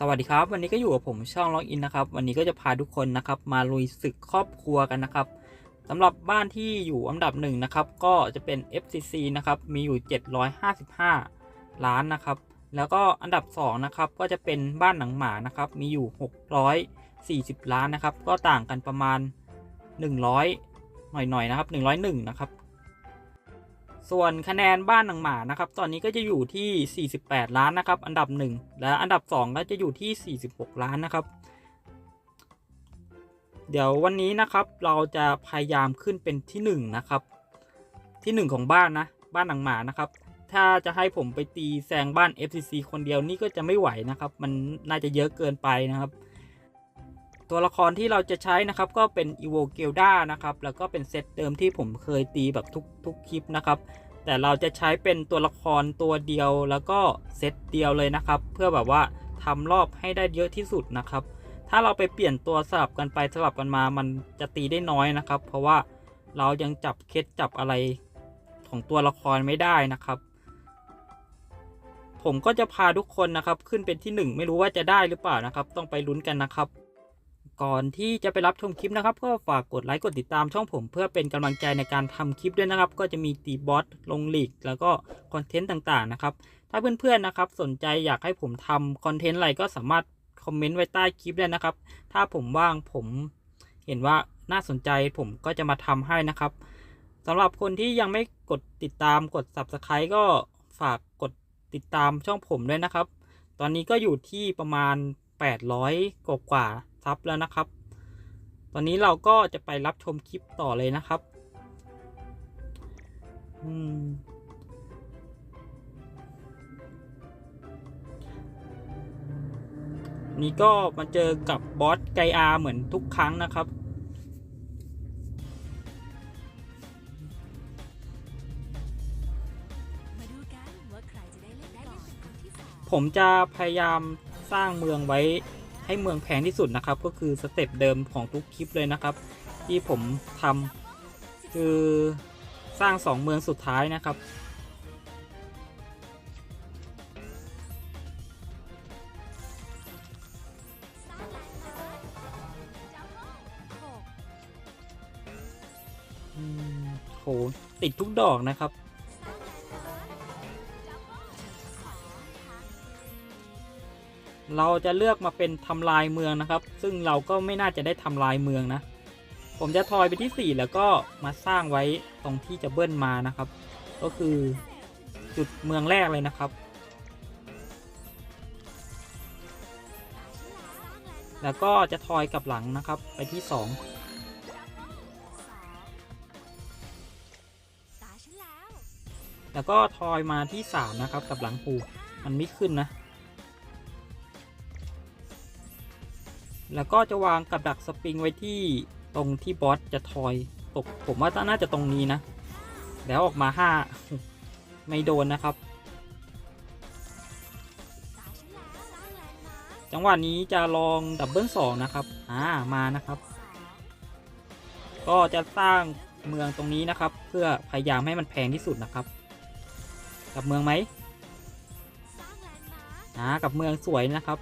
สวัสดีครับ วันนี้ก็อยู่กับผมช่องล็อกอินนะครับ วันนี้ก็จะพาทุกคนนะครับมาลุยศึกครอบครัวกันนะครับสำหรับบ้านที่อยู่อันดับหนึ่งนะครับ ก็จะเป็น FCC นะครับมีอยู่ 755 ล้านนะครับ แล้วก็อันดับ2นะครับก็จะเป็นบ้านหนังหมานะครับมีอยู่ 640 ล้านนะครับ ก็ต่างกันประมาณ 100 หน่อยๆนะครับ 101 นะครับ ส่วนคะแนนบ้านหนังหมานะครับ ตอนนี้ก็จะอยู่ที่ 48 ล้านนะครับ อันดับ 1 และอันดับ 2 ก็จะอยู่ที่ 46 ล้านนะครับ เดี๋ยววันนี้นะครับเราจะพยายามขึ้นเป็นที่ 1 นะครับ ที่ 1 ของบ้านนะ บ้านหนังหมานะครับ ถ้าจะให้ผมไปตีแซงบ้าน FCC คนเดียวนี่ก็จะไม่ไหวนะครับ มันน่าจะเยอะเกินไปนะครับ ตัวละครที่เราจะใช้นะครับก็เป็น e v o g e l d a นะครับแล้วก็เป็นเซตเดิมที่ผมเคยตีแบบทุกทุกคลิปนะครับ แต่เราจะใช้เป็นตัวละครตัวเดียวแล้วก็เซตเดียวเลยนะครับ เพื่อแบบว่าทำรอบให้ได้เยอะที่สุดนะครับ ถ้าเราไปเปลี่ยนตัวสลับกันไปสลับกันมามันจะตีได้น้อยนะครับ เพราะว่าเรายังจับเคล็ดจับอะไรของตัวละครไม่ได้นะครับผมก็จะพาทุกคนนะครับขึ้นเป็นที่หนึ่งไม่รู้ว่าจะได้หรือเปล่านะครับ ต้องไปลุ้นกันนะครับ ก่อนที่จะไปรับชมคลิปนะครับ ก็ฝากกดไลค์กดติดตามช่องผมเพื่อเป็นกำลังใจในการทำคลิปด้วยนะครับ ก็จะมีตีบอสลงหลีกแล้วก็คอนเทนต์ต่างๆนะครับ ถ้าเพื่อนๆนะครับ สนใจอยากให้ผมทำคอนเทนต์อะไรก็สามารถคอมเมนต์ไว้ใต้คลิปได้นะครับ ถ้าผมว่างผมเห็นว่าน่าสนใจผมก็จะมาทำให้นะครับสำหรับคนที่ยังไม่กดติดตามกด subscribe ก็ฝากกดติดตามช่องผมด้วยนะครับ ตอนนี้ก็อยู่ที่ประมาณ 800 กว่ากว่า ซับแล้วนะครับ ตอนนี้เราก็จะไปรับชมคลิปต่อเลยนะครับอืมนี่ก็มาเจอกับบอสไกอาเหมือนทุกครั้งนะครับมาดูกันว่าใครจะได้เล่นก่อนคนที่สองผมจะพยายามสร้างเมืองไว้ ให้เมืองแพงที่สุดนะครับ ก็คือสเต็ปเดิมของทุกคลิปเลยนะครับ ที่ผมทำคือสร้างสองเมืองสุดท้ายนะครับโหติดทุกดอกนะครับ เราจะเลือกมาเป็นทำลายเมืองนะครับ ซึ่งเราก็ไม่น่าจะได้ทำลายเมืองนะ ผมจะทอยไปที่ 4 แล้วก็มาสร้างไว้ตรงที่จะเบิ้ลมานะครับ ก็คือจุดเมืองแรกเลยนะครับ แล้วก็จะทอยกลับหลังนะครับไปที่2ตาฉันแล้วแล้วก็ทอยมาที่ 3 นะครับ กับหลังปูมันไม่ขึ้นนะ แล้วก็จะวางกับดักสปริงไว้ที่ตรงที่บอสจะทอยตกผมว่าน่าจะตรงนี้นะ แล้วออกมา5ไม่โดนนะครับ จังหวะนี้จะลองดับเบิลสองนะครับ อ่ามานะครับ ก็จะสร้างเมืองตรงนี้นะครับ เพื่อพยายามให้มันแพงที่สุดนะครับ กับเมืองไหมอ่ากับเมืองสวยนะครับ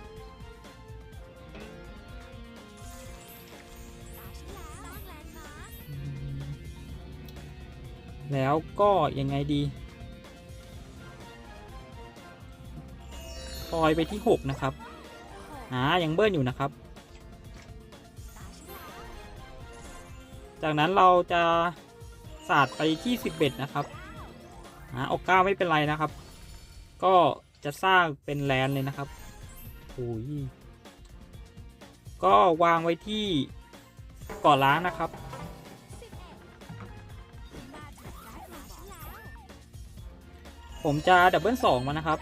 แล้วก็ยังไงดีทอยไปที่ 6 นะครับหกอ่า ยังเบิ้ลอยู่นะครับ จากนั้นเราจะสาดไปที่ 11 นะครับ อ่าออกก้าไม่เป็นไรนะครับ ก็จะสร้างเป็นแลนเลยนะครับโอ้ยก็วางไว้ที่ก่อล้างนะครับ ผมจะดับเบิลสองมานะครับ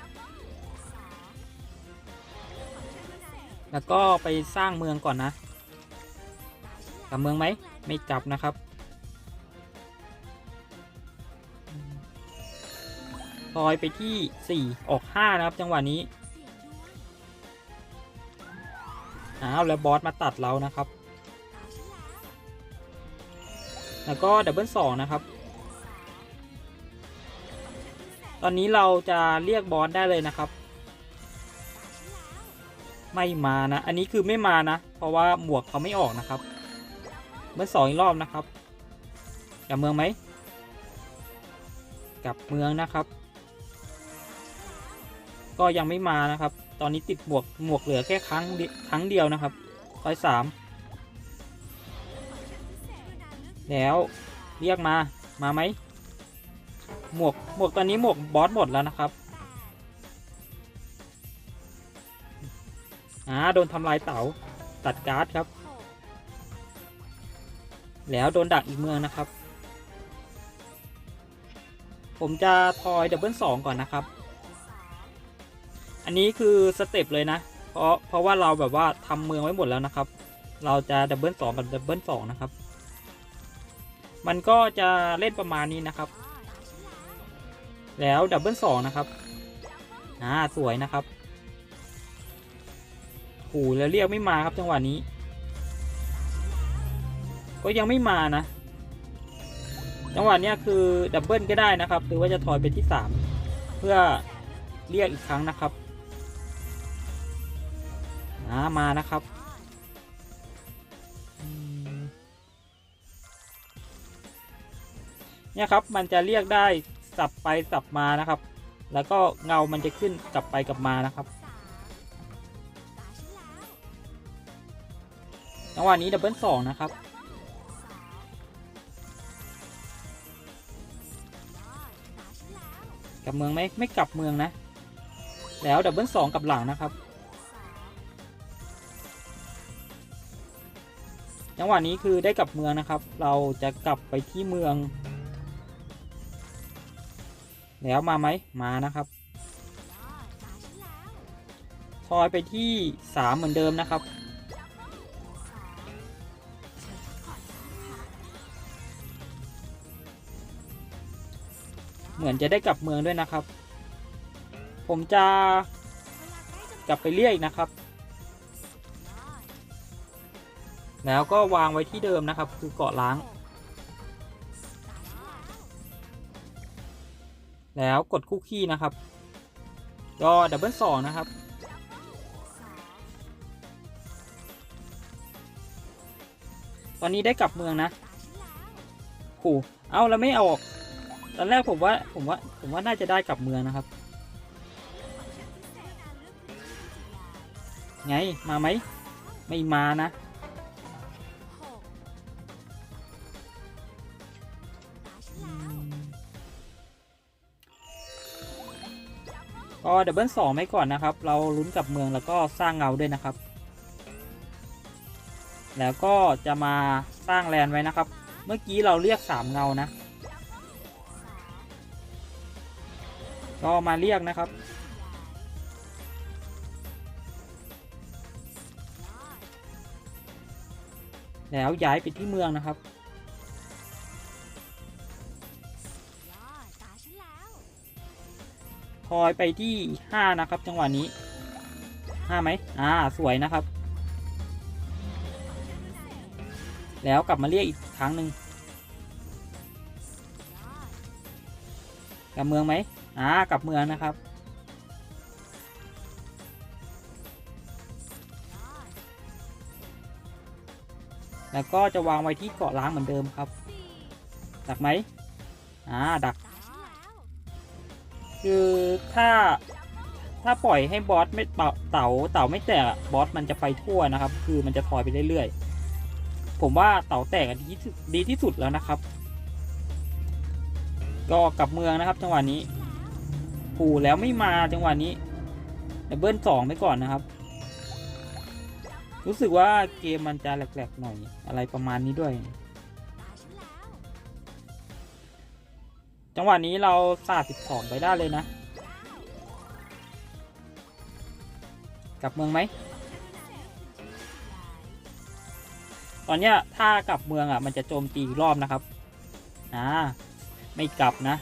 แล้วก็ไปสร้างเมืองก่อนนะตาฉับเมืองไหม ไม่จับนะครับทอยไปที่ 4 ออก 5 นะครับ จังหวะนี้เสียงด้วยอ้าว แล้วบอสมาตัดเรานะครับ แล้วก็ดับเบิลสองนะครับ ตอนนี้เราจะเรียกบอสได้เลยนะครับ ไม่มานะ อันนี้คือไม่มานะ เพราะว่าหมวกเขาไม่ออกนะครับ เมื่อสองอีกรอบนะครับกลับเมืองไหมกลับเมืองนะครับ ก็ยังไม่มานะครับ ตอนนี้ติดหมวกหมวกเหลือแค่ครั้งครั้งเดียวนะครับร้อยสามแล้วเรียกมามาไหม หมวกหมวกตอนนี้หมวกบอสหมดแล้วนะครับอ่าโดนทำลายเต๋าตัดการ์ดครับ แล้วโดนดักอีกเมืองนะครับ ผมจะทอยดับเบิลสองก่อนนะครับ อันนี้คือสเต็ปเลยนะ เพราะเพราะว่าเราแบบว่าทำเมืองไว้หมดแล้วนะครับ เราจะดับเบิลสองกับดับเบิลสองนะครับ มันก็จะเล่นประมาณนี้นะครับ แล้วดับเบิลสองนะครับอ่าสวยนะครับโอ้แล้วเรียกไม่มาครับจังหวะนี้ ก็ยังไม่มานะ จังหวะนี้คือดับเบิลก็ได้นะครับ หรือว่าจะถอยไปที่สามเพื่อเรียกอีกครั้งนะครับอ่ามานะครับเนี่ยครับมันจะเรียกได้ สับไปสับมานะครับ แล้วก็เงามันจะขึ้นกลับไปกลับมานะครับจังหวะนี้ดับเบิลสองนะครับ กลับเมืองไหมไม่กลับเมืองนะ แล้วดับเบิลสองกลับหลังนะครับ จังหวะนี้คือได้กลับเมืองนะครับ เราจะกลับไปที่เมือง แล้วมาไหมมานะครับทอยไปที่สามเหมือนเดิมนะครับ เหมือนจะได้กลับเมืองด้วยนะครับ ผมจะกลับไปเรียกอีกนะครับ แล้วก็วางไว้ที่เดิมนะครับ คือเกาะล้าง แล้วกดคู่ขี้นะครับก็ดับเบิลสองนะครับ ตอนนี้ได้กลับเมืองนะขู่เอาแล้วไม่ออกตอนแรกผมว่าผมว่าผมว่าน่าจะได้กลับเมืองนะครับ ไงมาไหมไม่มานะ ดับเบิลสองไว้ก่อนนะครับ เราลุ้นกับเมืองแล้วก็สร้างเงาด้วยนะครับ แล้วก็จะมาสร้างแลนไว้นะครับ เมื่อกี้เราเรียกสามเงานะ ก็มาเรียกนะครับ แล้วย้ายไปที่เมืองนะครับ ทอยไปที่ห้านะครับ จังหวะนี้ห้าไหมอ่า สวยนะครับ แล้วกลับมาเรียกอีกครั้งหนึ่งกลับเมืองไหมอ่ากลับเมืองนะครับ แล้วก็จะวางไว้ที่เกาะล้างเหมือนเดิมครับ ดักไหมอ่า ดัก คือถ้าถ้าปล่อยให้บอสไม่เต่าเต่าเต่าไม่แตกบอสมันจะไปทั่วนะครับ คือมันจะทอยไปเรื่อยๆ ผมว่าเต่าแตกดีที่ดดีที่สุดแล้วนะครับ ก็กลับเมืองนะครับ จังหวะนี้ผูแล้วไม่มาจังหวะนี้ดับเบิลสองไปก่อนนะครับ รู้สึกว่าเกมมันจะแหลกๆหน่อยอะไรประมาณนี้ด้วย จังหวะนี้เราสาดสิบสองไปได้เลยนะ กลับเมืองไหม ตอนเนี้ยถ้ากลับเมืองอะ มันจะโจมตีรอบนะครับ อ่า ไม่กลับนะ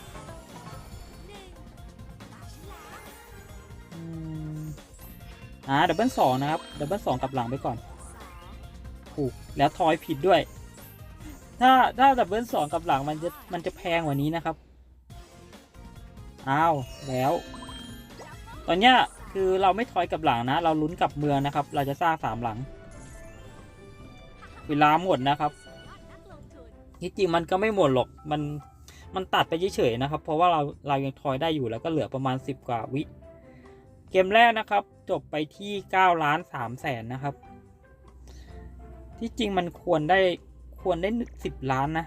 อ่าดับเบิลสองนะครับ ดับเบิลสองกลับหลังไปก่อน ถูก แล้วทอยผิดด้วย ถ้าถ้าดับเบิลสองกลับหลังมันจะมันจะแพงกว่านี้นะครับ อ้าวแล้ว ตอนเนี้ยคือเราไม่ถอยกับหลังนะ เราลุ้นกับเมืองนะครับ เราจะสร้างสามหลัง เวลาหมดนะครับที่จริงมันก็ไม่หมดหรอกมันมันตัดไปเฉยๆนะครับ เพราะว่าเราเรายังทอยได้อยู่แล้วก็เหลือประมาณ 10 กว่าวิ เกมแรกนะครับ จบไปที่9ล้าน3แสนนะครับ ที่จริงมันควรได้ควรได้10 ล้านนะ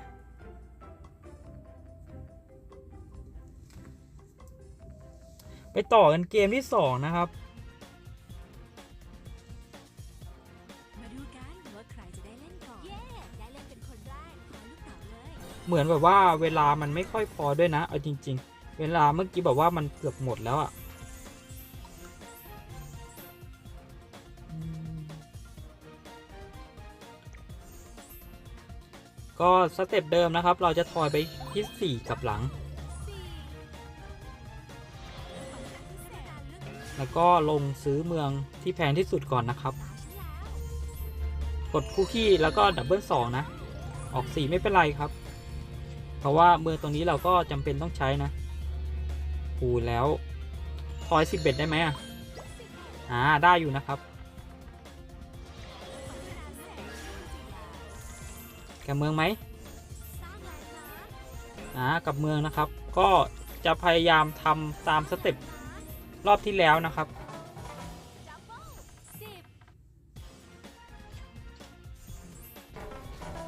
ไปต่อกันเกมที่ 2 นะครับ มาดูกันว่าใครจะได้เล่นก่อนเย้ได้เล่นเป็นคนแรกขอลูกเต๋าเลยเหมือนแบบว่าเวลามันไม่ค่อยพอด้วยนะ เอาจริง ๆ เวลาเมื่อกี้แบบว่ามันเกือบหมดแล้วอะ่ะอืมก็สเต็ปเดิมนะครับ เราจะทอยไปที่ 4 กับหลัง แล้วก็ลงซื้อเมืองที่แพงที่สุดก่อนนะครับ กดคุกกี้แล้วก็ดับเบิลสองนะ ออกสีไม่เป็นไรครับ เพราะว่าเมืองตรงนี้เราก็จำเป็นต้องใช้นะปูแล้วทอยสิบเอ็ดได้ไหมอะอ่าได้อยู่นะครับกับเมืองไหมอ่ากับเมืองนะครับ ก็จะพยายามทำตามสเต็ป รอบที่แล้วนะครับ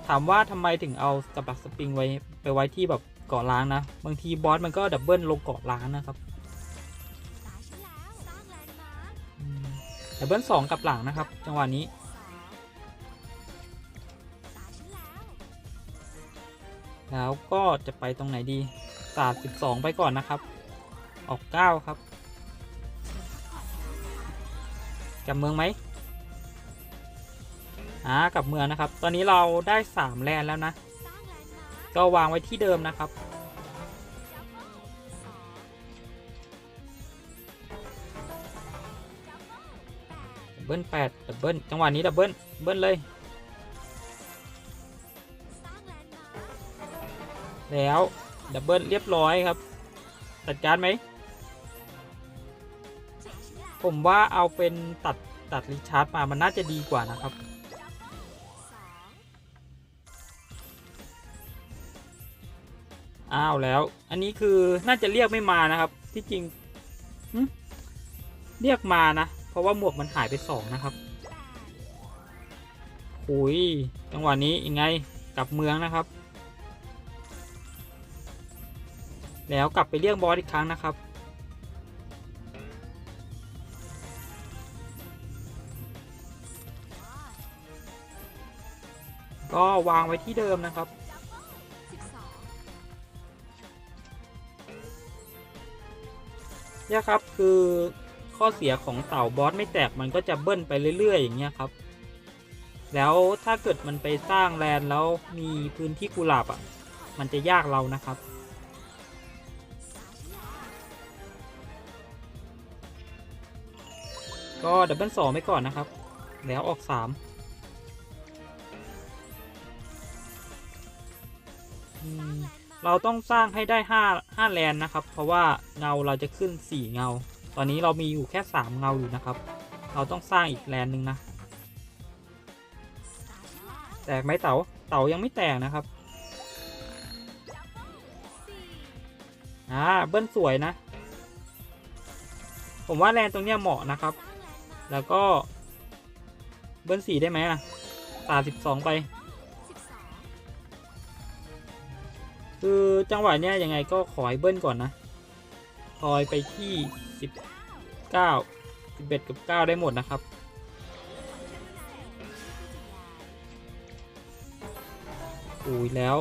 ถามว่าทำไมถึงเอาสปักสปริงไว้ไปไว้ที่แบบเกาะล้างนะ บางทีบอสมันก็ดับเบิลลงเกาะล้างนะครับดับเบิลสองกับหลังนะครับ จังหวะนี้ แล้วก็จะไปตรงไหนดีศาสต์สิบสองไปก่อนนะครับ ออกเก้าครับ กับเมืองไหมอ่ากับเมืองนะครับ ตอนนี้เราได้สามแลนแล้วนะ ก็วางไว้ที่เดิมนะครับดับเบิ้ลแปดดับเบิ้ลจังหวะนี้ดับเบิ้ลเบิ้ลเลย แล้วดับเบิ้ลเรียบร้อยครับ จัดการไหม ผมว่าเอาเป็นตัดตัดริชาร์ดมา มันน่าจะดีกว่านะครับ อ้าวแล้ว อันนี้คือน่าจะเรียกไม่มานะครับ ที่จริง เรียกมานะ เพราะว่าหมวกมันหายไปสองนะครับหุยจังหวะนี้ยังไงกลับเมืองนะครับ แล้วกลับไปเรียกบอสอีกครั้งนะครับ ก็วางไว้ที่เดิมนะครับ เนี่ยครับคือข้อเสียของเต่าบอสไม่แตกมันก็จะเบิ้ลไปเรื่อย ๆ อย่างเงี้ยครับ แล้วถ้าเกิดมันไปสร้างแลนแล้วมีพื้นที่กุหลาบอะ มันจะยากเรานะครับก็ดับเบิลสองไปก่อนนะครับ แล้วออกสาม เราต้องสร้างให้ได้ห้าห้าแลนนะครับ เพราะว่าเงาเราจะขึ้นสี่เงา ตอนนี้เรามีอยู่แค่สามเงาอยู่นะครับ เราต้องสร้างอีกแลนหนึ่งนะ แตกไหมเต๋า เต๋ายังไม่แตกนะครับ อ่า เบิ้ลสวยนะ ผมว่าแลนตรงเนี้ยเหมาะนะครับ แล้วก็ เบิ้ลสี่ได้ไหมอะตาสิบสองไป คือจังหวะเนี้ยยังไงก็ขอให้เบิ้ลก่อนนะคอยไปที่สิบเก้าสิบเอ็ดกับเก้าได้หมดนะครับ อุ้ยแล้ว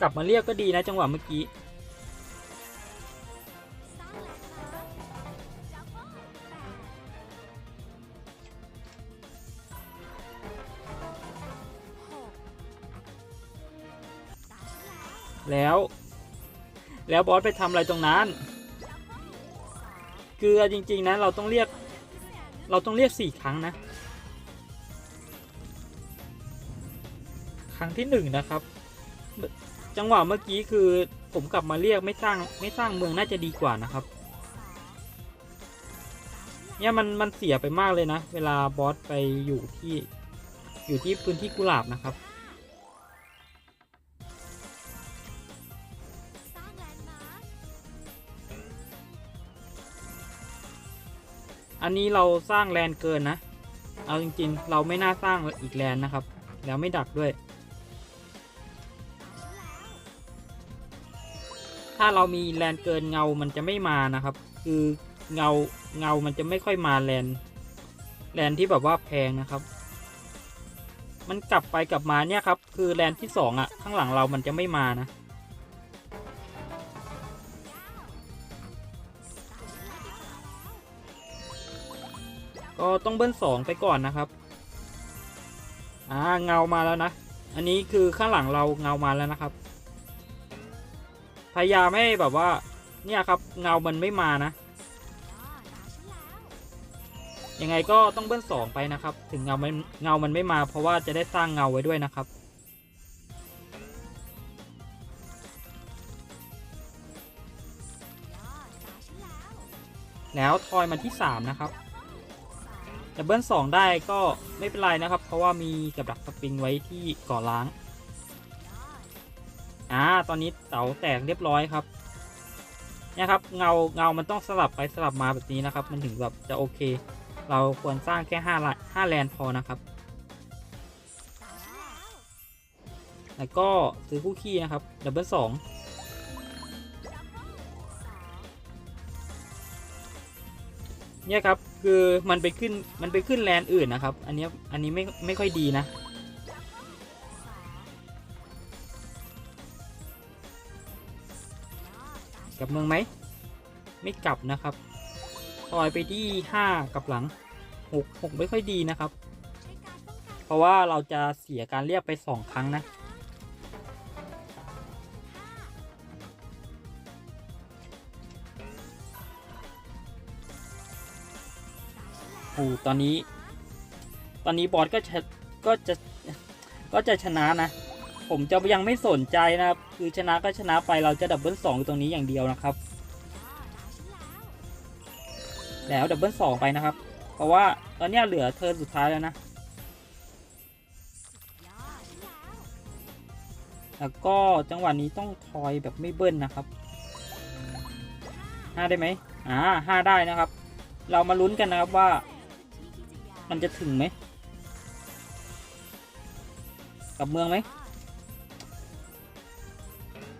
กลับมาเรียกก็ดีนะจังหวะเมื่อกี้ แล้ว แล้วบอสไปทำอะไรตรงนั้นคือเอจริง ๆนะเราต้องเรียก เราต้องเรียกสี่ครั้งนะ ครั้งที่หนึ่งนะครับ จังหวะเมื่อกี้คือผมกลับมาเรียกไม่สร้างไม่สร้างเมืองน่าจะดีกว่านะครับ เนี่ยมันมันเสียไปมากเลยนะ เวลาบอสไปอยู่ที่อยู่ที่พื้นที่กุหลาบนะครับ อันนี้เราสร้างแลนเกินนะ เอาจริงๆ เราไม่น่าสร้างอีกแลนนะครับ แล้วไม่ดักด้วย ถ้าเรามีแลนเกินเงามันจะไม่มานะครับ คือเงาเงามันจะไม่ค่อยมาแลนแลนที่แบบว่าแพงนะครับ มันกลับไปกลับมาเนี่ยครับ คือแลนที่สองอะข้างหลังเรามันจะไม่มานะ ก็ต้องเบิ้ลสองไปก่อนนะครับ อ่าเงามาแล้วนะ อันนี้คือข้างหลังเราเงามาแล้วนะครับ พยายามให้แบบว่า เนี่ยครับเงามันไม่มานะ ยังไงก็ต้องเบิ้ลสองไปนะครับ ถึงเงามันเงามันไม่มา เพราะว่าจะได้สร้างเงาไว้ด้วยนะครับแล้วแล้วทอยมาที่สามนะครับ แต่เบิ้ลสองได้ก็ไม่เป็นไรนะครับ เพราะว่ามีกับดักสปริงไว้ที่ก่อล้าง อ่า ตอนนี้เต๋าแตกเรียบร้อยครับ เนี่ยครับ เงาเงามันต้องสลับไปสลับมาแบบนี้นะครับ มันถึงแบบจะโอเค เราควรสร้างแค่ห้าลห้าแลนพอนะครับแล้วแล้วก็ซื้อคู่ขี้นะครับดับเบิลสอง เนี่ยครับคือมันไปขึ้นมันไปขึ้นแลนอื่นนะครับ อันนี้อันนี้ไม่ไม่ค่อยดีนะ กลับเมืองไหม ไม่กลับนะครับทอยไปที่ห้ากับหลังหกหกไม่ค่อยดีนะครับ เพราะว่าเราจะเสียการเรียกไปสองครั้งนะ อ้ตอนนี้ ตอนนี้บอสก็จะก็จะก็จะชนะนะ ผมจะยังไม่สนใจนะครับ คือชนะก็ชนะไปเราจะดับเบิลสองตรงนี้อย่างเดียวนะครับ แล้วดับเบิลสองไปนะครับ เพราะว่าตอนนี้เหลือเทิร์นสุดท้ายแล้วนะแล้วแล้วก็จังหวะนี้ต้องทอยแบบไม่เบิ้ลนะครับห้าได้ไหมอ่าห้าได้นะครับ เรามาลุ้นกันนะครับว่า มันจะถึงไหมกลับเมืองไหม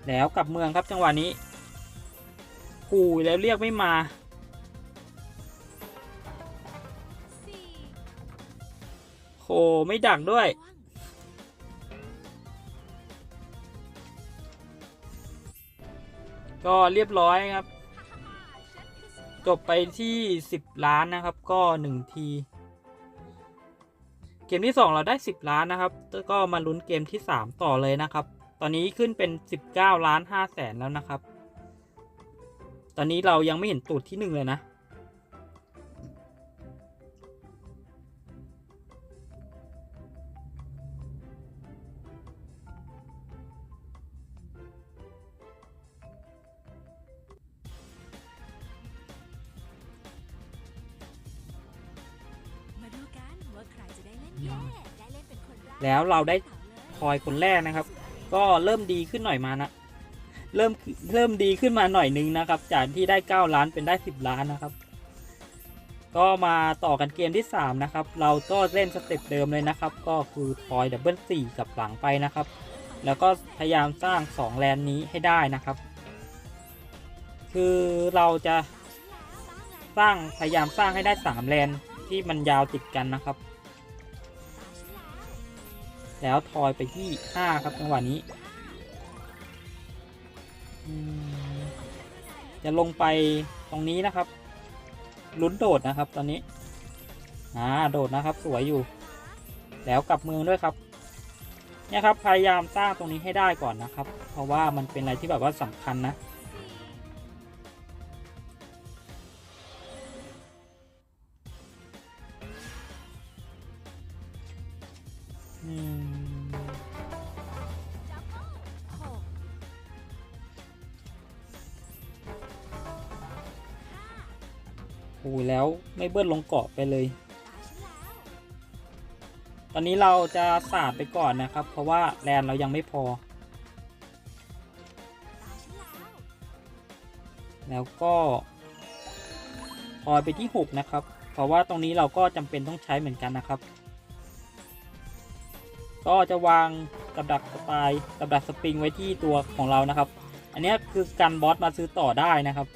แล้วกลับเมืองครับจังหวะนี้ขู่แล้วเรียกไม่มาสี่โหไม่ดักด้วย ก็เรียบร้อยครับ จบไปที่ 10 ล้านนะครับ ก็ 1 ที เกมที่ 2 เราได้ 10 ล้านนะครับก็มาลุ้นเกมที่ 3 ต่อเลยนะครับ ตอนนี้ขึ้นเป็น 19 ล้าน5แสนแล้วนะครับ ตอนนี้เรายังไม่เห็นตูดที่ 1 เลยนะ แล้วเราได้ต่อยทอยคนแรกนะครับ ก็เริ่มดีขึ้นหน่อยมานะเริ่มเริ่มดีขึ้นมาหน่อยนึงนะครับ จากที่ได้ 9 ล้านเป็นได้ 10 ล้านนะครับ ก็มาต่อกันเกมที่ 3 นะครับ เราก็เล่นสเต็ปเดิมเลยนะครับ ก็คือทอยดับเบิลสี่กับหลังไปนะครับ แล้วก็พยายามสร้าง 2 แลนนี้ให้ได้นะครับ คือเราจะสร้างพยายามสร้างให้ได้ 3 แลนที่มันยาวติดกันนะครับ แล้วทอยไปที่5ครับจังหวะนี้จะลงไปตรงนี้นะครับ ลุ้นโดดนะครับ ตอนนี้อ่าโดดนะครับ สวยอยู่ แล้วกลับเมืองด้วยครับ เนี่ยครับ พยายามสร้างตรงนี้ให้ได้ก่อนนะครับ เพราะว่ามันเป็นอะไรที่แบบว่าสำคัญนะ เบิ้ลลงเกาะไปเลย ตอนนี้เราจะสาดไปก่อนนะครับ เพราะว่าแลนเรายังไม่พอ แล้วก็ทอยไปที่ 6 นะครับ เพราะว่าตรงนี้เราก็จำเป็นต้องใช้เหมือนกันนะครับ ก็จะวางกับดักสปายกับดักสปริงไว้ที่ตัวของเรานะครับ อันนี้คือการบอสมาซื้อต่อได้นะครับ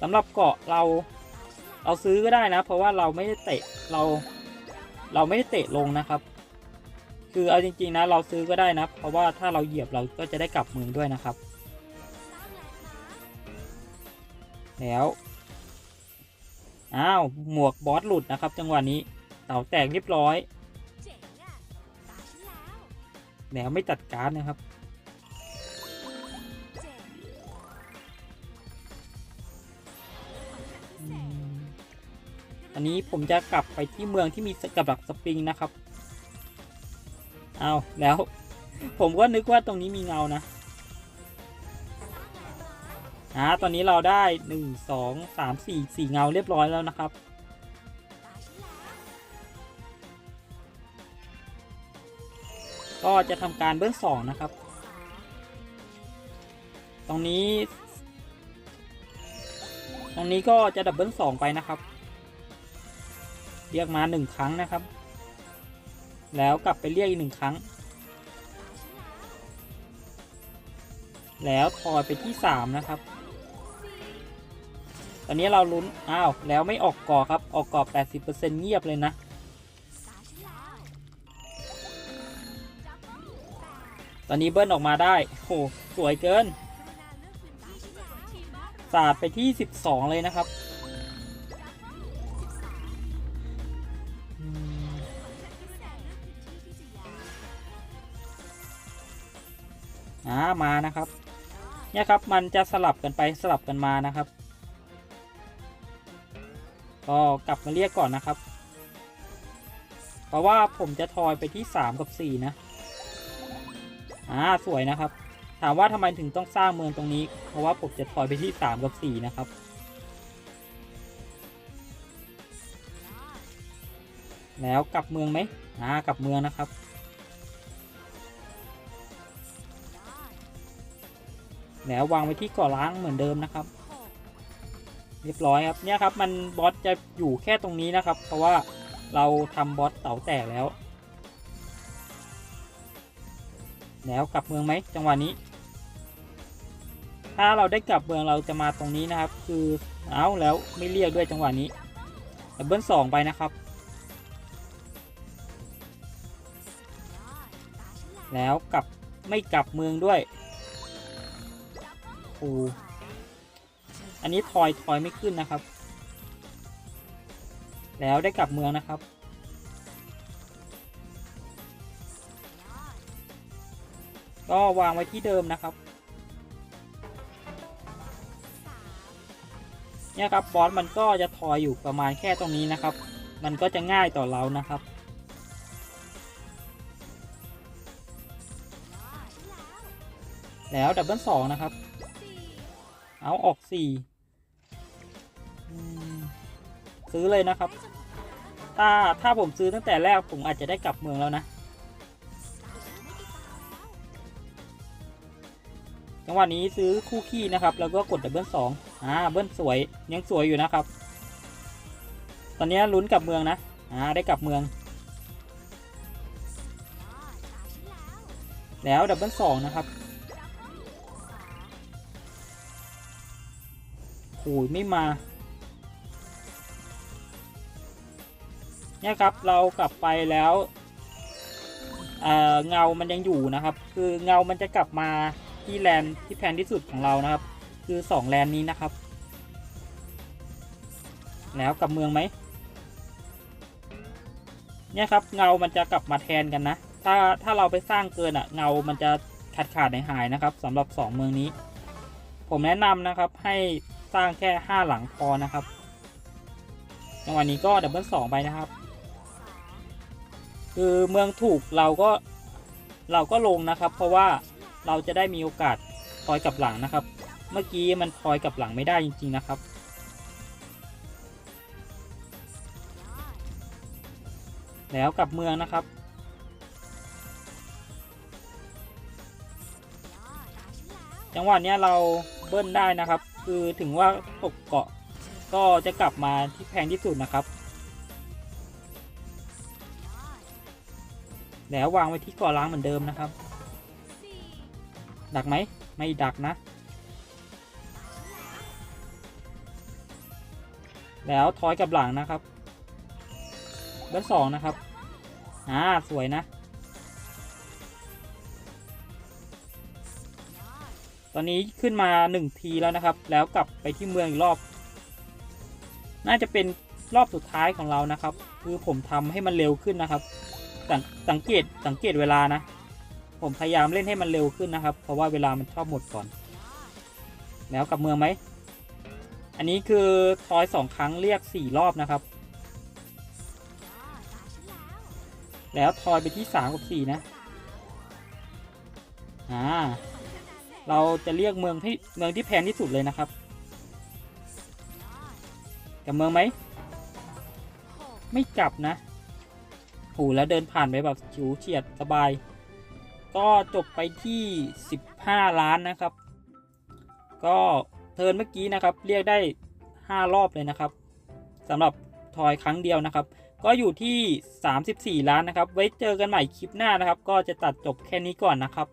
สำหรับเกาะเราเราซื้อก็ได้นะ เพราะว่าเราไม่ได้เตะเราเราไม่ได้เตะลงนะครับ คือเอาจริงๆนะเราซื้อก็ได้นะ เพราะว่าถ้าเราเหยียบเราก็จะได้กลับมือด้วยนะครับ แล้วอ้าวหมวกบอสหลุดนะครับ จังหวะนี้เต่าแตกเรียบร้อยแล้วไม่ตัดการนะครับ อันนี้ผมจะกลับไปที่เมืองที่มีกับดักสปริงนะครับเอาแล้ว ผมก็นึกว่าตรงนี้มีเงานะอ่าตอนนี้เราได้หนึ่งสองสามสี่สี่เงาเรียบร้อยแล้วนะครับก็จะทำการเบื้องสองนะครับ ตรงนี้ ตรงนี้ก็จะดับเบิ้ลสองไปนะครับ เรียกมาหนึ่งครั้งนะครับ แล้วกลับไปเรียกอีกหนึ่งครั้ง แล้วทอยไปที่สามนะครับ ตอนนี้เราลุ้น อ้าว แล้วไม่ออกก่อครับ ออกก่อ80%เงียบเลยนะตาฉันแล้วจับบ้องแปดตอนนี้เบิ้ลออกมาได้โหสวยเกินกรุณาเลือกพื้นที่ที่จะไว้ทีมบ้านสาดไปที่ 12 เลยนะครับ มานะครับ เนี่ยครับมันจะสลับกันไปสลับกันมานะครับ ก็กลับมาเรียกก่อนนะครับ เพราะว่าผมจะทอยไปที่ 3 กับ 4 นะอ่าสวยนะครับ ถามว่าทำไมถึงต้องสร้างเมืองตรงนี้ เพราะว่าผมจะทอยไปที่ 3 กับ 4 นะครับแล้วกลับเมืองไหมอ่ากลับเมืองนะครับ แล้ววางไว้ที่กาะล้างเหมือนเดิมนะครับ เรียบร้อยครับเนี่ยครับมันบอสจะอยู่แค่ตรงนี้นะครับ เพราะว่าเราทำบอสเต่าแตกแล้ว แล้วกลับเมืองไหมจังหวะนี้ ถ้าเราได้กลับเมืองเราจะมาตรงนี้นะครับ คือเอาแล้วไม่เรียกด้วยจังหวะนี้ดับเบิลสองไปนะครับ แล้วกลับไม่กลับเมืองด้วย อันนี้ทอยทอยไม่ขึ้นนะครับ แล้วได้กลับเมืองนะครับ ก็วางไว้ที่เดิมนะครับ เนี่ยครับบอสมันก็จะทอยอยู่ประมาณแค่ตรงนี้นะครับ มันก็จะง่ายต่อเรานะครับแล้วดับเบิลสองนะครับ เอาออกสี่ซื้อเลยนะครับ ถ้าถ้าผมซื้อตั้งแต่แรกผมอาจจะได้กลับเมืองแล้วนะ จังหวะนี้ซื้อคู่ขี้นะครับ แล้วก็กดดับเบิลสองอ่าเบิลสวยยังสวยอยู่นะครับ ตอนนี้ลุ้นกลับเมืองนะอ่าได้กลับเมือง แล้วแล้วดับเบิลสองนะครับ โอ้ยไม่มา เนี่ยครับเรากลับไปแล้วเออเงา มันยังอยู่นะครับ คือเงา มันจะกลับมาที่แลนที่แพงที่สุดของเรานะครับ คือสองแลนนี้นะครับ แล้วกลับเมืองไหม เนี่ยครับเงา มันจะกลับมาแทนกันนะ ถ้าถ้าเราไปสร้างเกินอะ่ะเงา มันจะขาดขาดหายหายนะครับสำหรับสองเมืองนี้ ผมแนะนำนะครับให้ สร้างแค่ห้าหลังพอนะครับจังหวะนี้ก็ดับเบิลสองไปนะครับ คือเมืองถูกเราก็เราก็ลงนะครับ เพราะว่าเราจะได้มีโอกาสคอยกับหลังนะครับ เมื่อกี้มันทอยกับหลังไม่ได้จริง ๆนะครับแล้วกับเมืองนะครับ จังหวะนี้เราเบิ้ลได้นะครับ คือถึงว่าตกเกาะก็จะกลับมาที่แพงที่สุดนะครับ แล้ววางไว้ที่เกาะล้างเหมือนเดิมนะครับ ดักไหมไม่ดักนะ แล้วถอยกับหลังนะครับเบอร์สองนะครับ อ่า สวยนะ ตอนนี้ขึ้นมาหนึ่งทีแล้วนะครับ แล้วกลับไปที่เมืองอีกรอบ น่าจะเป็นรอบสุดท้ายของเรานะครับ คือผมทำให้มันเร็วขึ้นนะครับสังสังเกตสังเกตเวลานะ ผมพยายามเล่นให้มันเร็วขึ้นนะครับ เพราะว่าเวลามันชอบหมดก่อน แล้วกลับเมืองไหม อันนี้คือทอยสองครั้งเรียกสี่รอบนะครับ แล้วทอยไปที่สามกับสี่นะ อ่า เราจะเรียกเมืองที่เมืองที่แพงที่สุดเลยนะครับกับเมืองไหม ไม่กลับนะโหแล้วเดินผ่านไปแบบฉิวเฉียดสบาย ก็จบไปที่ 15 ล้านนะครับ ก็เทินเมื่อกี้นะครับ เรียกได้ 5 รอบเลยนะครับสำหรับทอยครั้งเดียวนะครับ ก็อยู่ที่ 34 ล้านนะครับ ไว้เจอกันใหม่คลิปหน้านะครับ ก็จะตัดจบแค่นี้ก่อนนะครับ